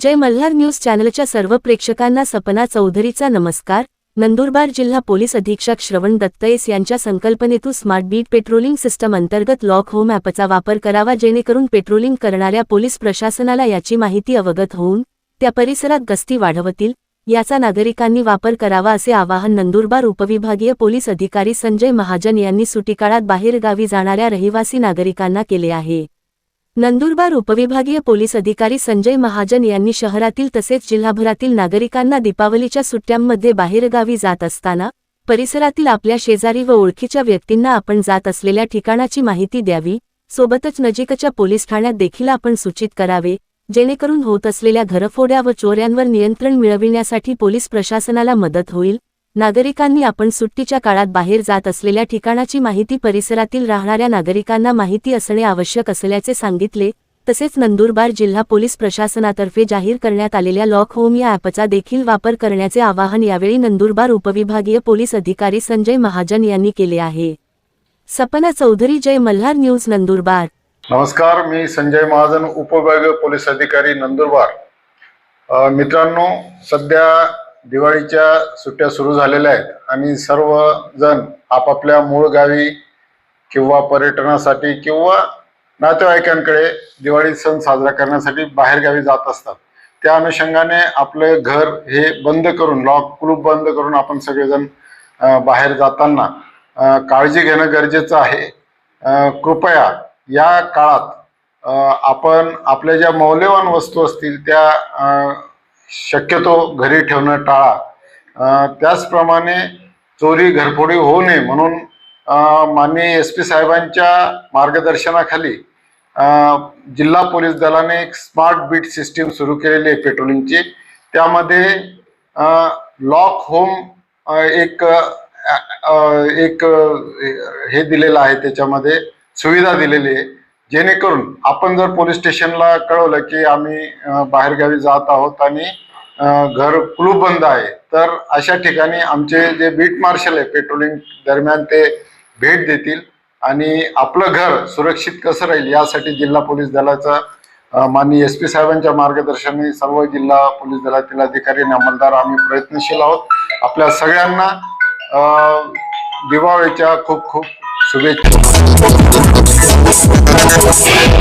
जय Malhar news चॅनलच्या सर्व प्रेक्षकांना सपना चौधरीचा नमस्कार. नंदुरबार जिल्हा पोलीस अधीक्षक श्रवण दत्तयेस यांच्या संकल्पनेतून स्मार्ट बीट पेट्रोलिंग सिस्टम अंतर्गत लॉक होम ॲपचा वापर करावा जेणेकरून पेट्रोलिंग करणाऱ्या पोलीस प्रशासनाला याची माहिती अवगत होऊन त्या परिसरात गस्ती वाढवतील. याचा नागरिकांनी वापर करावा असे आवाहन नंदुरबार उपविभागीय पोलीस अधिकारी संजय महाजन यांनी सुटीकाळात बाहेरगावी जाणाऱ्या रहिवासी नागरिकांना केले आहे. नंदुरबार उपविभागीय पोलीस अधिकारी संजय महाजन यांनी शहरातील तसेच जिल्हाभरातील नागरिकांना दीपावलीच्या सुट्ट्यांमध्ये बाहेरगावी जात असताना परिसरातील आपल्या शेजारी व ओळखीच्या व्यक्तींना आपण जात असलेल्या ठिकाणाची माहिती द्यावी सोबतच नजीकच्या पोलीस ठाण्यात देखील आपण सूचित करावे जेणेकरून होत असलेल्या घरफोड्या व चोऱ्यांवर नियंत्रण मिळविण्यासाठी पोलीस प्रशासनाला मदत होईल नागरिकांनी आपण सुट्टीच्या काळात बाहेर जात असलेल्या ठिकाणाची माहिती परिसरातील राहणाऱ्या नागरिकांना माहिती असणे आवश्यक असल्याचे सांगितले तसेच नंदुरबार जिल्हा पोलीस प्रशासनातर्फे जाहीर करण्यात आलेल्या लॉक होम या ॲपचा देखील वापर करण्याचे आवाहन यावेळी नंदुरबार उपविभागीय पोलीस अधिकारी संजय महाजन यांनी केले आहे. सपना चौधरी जय मल्हार न्यूज नंदुरबार. नमस्कार मी संजय महाजन उपविभागीय पोलीस अधिकारी नंदुरबार. मित्रांनो सध्या दिवाळीच्या सुट्ट्या सुरू झालेल्या आहेत आणि सर्वजण आपापल्या मूळ गावी किंवा पर्यटनासाठी किंवा नातेवाईकांकडे दिवाळी सण साजरा करण्यासाठी बाहेरगावी जात असतात. त्या अनुषंगाने आपलं घर हे बंद करून लॉक क्लूप बंद करून आपण सगळेजण बाहेर जाताना काळजी घेणं गरजेचं आहे. कृपया या काळात आपण आपल्या ज्या मौल्यवान वस्तू असतील त्या शक्यतो घरी ठेवणं टाळा. त्याचप्रमाणे चोरी घरफोडी होऊ नये म्हणून माननीय एस पी साहेबांच्या मार्गदर्शनाखाली जिल्हा पोलीस दलाने एक स्मार्ट बीट सिस्टीम सुरू केलेली आहे पेट्रोलिंगची. त्यामध्ये लॉक होम एक एक हे दिलेलं आहे त्याच्यामध्ये सुविधा दिलेली आहे. जेणेकरून आपण जर पोलीस स्टेशनला कळवलं की आम्ही बाहेरगावी जात आहोत आणि घर क्लू बंद आहे तर अशा ठिकाणी आमचे जे बीट मार्शल आहे पेट्रोलिंग दरम्यान ते भेट देतील आणि आपलं घर सुरक्षित कसं राहील यासाठी जिल्हा पोलीस दलाचा माननीय एस पी साहेबांच्या मार्गदर्शनाने सर्व जिल्हा पोलीस दलातील अधिकारी आणि अंमलदार आम्ही प्रयत्नशील आहोत. आपल्या सगळ्यांना दिवाळीच्या खूप खूप शुभेच्छा. Thank you.